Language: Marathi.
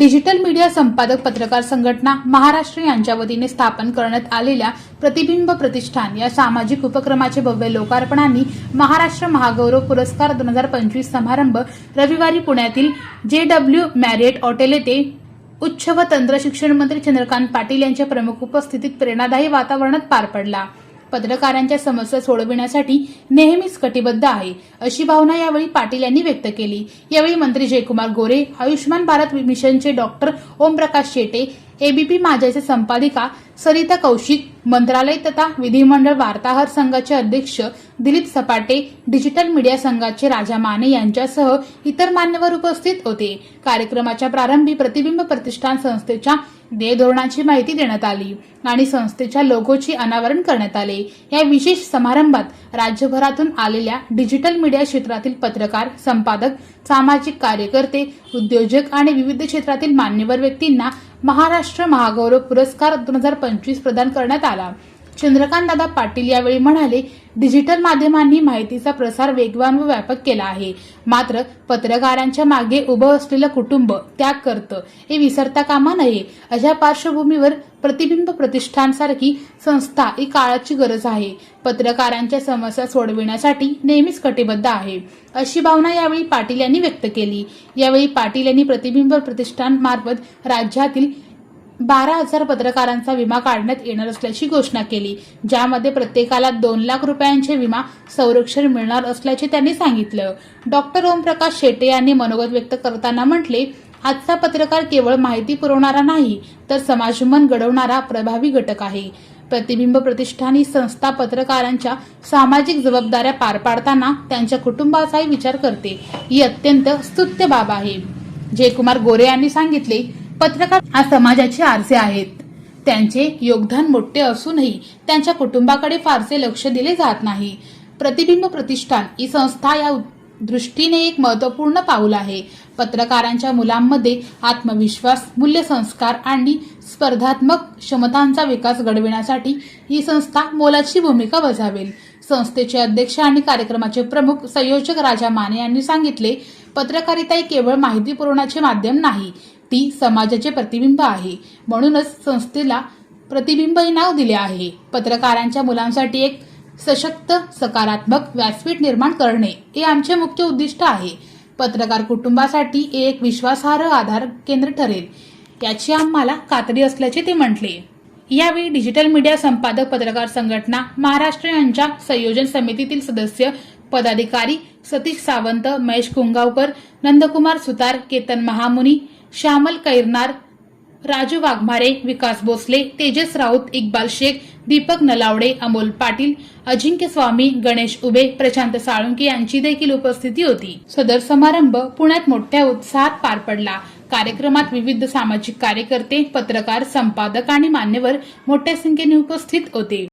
डिजिटल मीडिया संपादक पत्रकार संघटना महाराष्ट्र यांच्या वतीने स्थापन करण्यात आलेल्या प्रतिबिंब प्रतिष्ठान या सामाजिक उपक्रमाचे भव्य लोकार्पणाने महाराष्ट्र महागौरव पुरस्कार दोन हजार पंचवीस समारंभ रविवारी पुण्यातील जे डब्ल्यू मॅरिएट हॉटेल येथे उच्च व तंत्र शिक्षण मंत्री चंद्रकांत पाटील यांच्या प्रमुख उपस्थितीत प्रेरणादायी वातावरणात पार पडला. पत्रकारांच्या समस्या सोडविण्यासाठी नेहमीच कटिबद्ध आहे अशी भावना यावेळी पाटील यांनी व्यक्त केली. यावेळी मंत्री जयकुमार गोरे आयुष्यमान भारत मिशनचे डॉक्टर ओमप्रकाश शेटे एबीपी माझ्याचे संपादिका सरिता कौशिक मंत्रालय तथा विधिमंडळ वार्ताहर संघाचे अध्यक्ष दिलीप सपाटे डिजिटल मीडिया संघाचे राजा माने यांच्यासह इतर मान्यवर उपस्थित होते. कार्यक्रमाच्या प्रारंभी प्रतिबिंब प्रतिष्ठान संस्थेच्या देय धोरणाची माहिती देण्यात आली आणि संस्थेच्या लोगोची अनावरण करण्यात आले. या विशेष समारंभात राज्यभरातून आलेल्या डिजिटल मीडिया क्षेत्रातील पत्रकार संपादक सामाजिक कार्यकर्ते उद्योजक आणि विविध क्षेत्रातील मान्यवर व्यक्तींना महाराष्ट्र महागौरव पुरस्कार दोन हजार पंचवीस प्रदान करण्यात आला. चंद्रकांत दादा पाटील यावेळी म्हणाले डिजिटल माध्यमांनी माहितीचा प्रसार वेगवान व व्यापक केला आहे. मात्र पत्रकारांच्या मागे उभं असलेलं कुटुंब त्याग करतं. हे विसरता कामा नये. अशा पार्श्वभूमीवर प्रतिबिंब प्रतिष्ठानसारखी संस्था ही काळाची गरज आहे. पत्रकारांच्या समस्या सोडविण्यासाठी नेहमीच कटिबद्ध आहे. अशी भावना यावेळी पाटील यांनी व्यक्त केली. यावेळी पाटील यांनी प्रतिबिंब प्रतिष्ठान मार्फत राज्यातील बारा हजार पत्रकारांचा विमा काढण्यात येणार असल्याची घोषणा केली. ज्यामध्ये प्रत्येकाला दोन लाख रुपयांचे विमा संरक्षण मिळणार असल्याचे त्यांनी सांगितलं. डॉक्टर ओमप्रकाश शेटे यांनी मनोगत व्यक्त करताना म्हटले आजचा पत्रकार केवळ माहिती पुरवणारा नाही तर समाजमन घडवणारा प्रभावी घटक आहे. प्रतिबिंब प्रतिष्ठान ही संस्था पत्रकारांच्या सामाजिक जबाबदाऱ्या पार पाडताना त्यांच्या कुटुंबाचाही विचार करते. ही अत्यंत स्तुत्य बाब आहे. जयकुमार गोरे यांनी सांगितले पत्रकार हा समाजाचे आरसे आहेत. त्यांचे योगदान मोठे असूनही त्यांच्या कुटुंबाकडे फारसे लक्ष दिले जात नाही. प्रतिबिंब प्रतिष्ठान ही संस्था या दृष्टीने एक महत्त्वपूर्ण पाऊल आहे. पत्रकारांच्या मुलांमध्ये आत्मविश्वास मूल्यसंस्कार आणि स्पर्धात्मक क्षमतांचा विकास घडविण्यासाठी ही संस्था मोलाची भूमिका बजावेल. संस्थेचे अध्यक्ष आणि कार्यक्रमाचे प्रमुख संयोजक राजा माने यांनी सांगितले पत्रकारिता ही केवळ माहिती पुरवण्याचे माध्यम नाही ती समाजाचे प्रतिबिंब आहे. म्हणूनच संस्थेला प्रतिबिंब हे नाव दिले आहे. पत्रकारांच्या मुलांसाठी एक सशक्त सकारात्मक व्यासपीठ निर्माण करणे हे आमचे मुख्य उद्दिष्ट आहे. पत्रकार कुटुंबासाठी एक विश्वासार्ह आधार केंद्र ठरेल. याची आम्हाला खात्री असल्याचे ते म्हटले. यावेळी डिजिटल मीडिया संपादक पत्रकार संघटना महाराष्ट्र यांच्या संयोजन समितीतील सदस्य पदाधिकारी सतीश सावंत महेश कुंगावकर नंदकुमार सुतार केतन महामुनी श्यामल कैरनार राजू वाघमारे विकास भोसले तेजस राऊत इक्बाल शेख दीपक नलावडे अमोल पाटील अजिंक्य स्वामी गणेश उबे प्रशांत साळुंके यांची देखील उपस्थिती होती. सदर समारंभ पुण्यात मोठ्या उत्साहात पार पडला. कार्यक्रमात विविध सामाजिक कार्यकर्ते पत्रकार संपादक आणि मान्यवर मोठ्या संख्येने उपस्थित होते.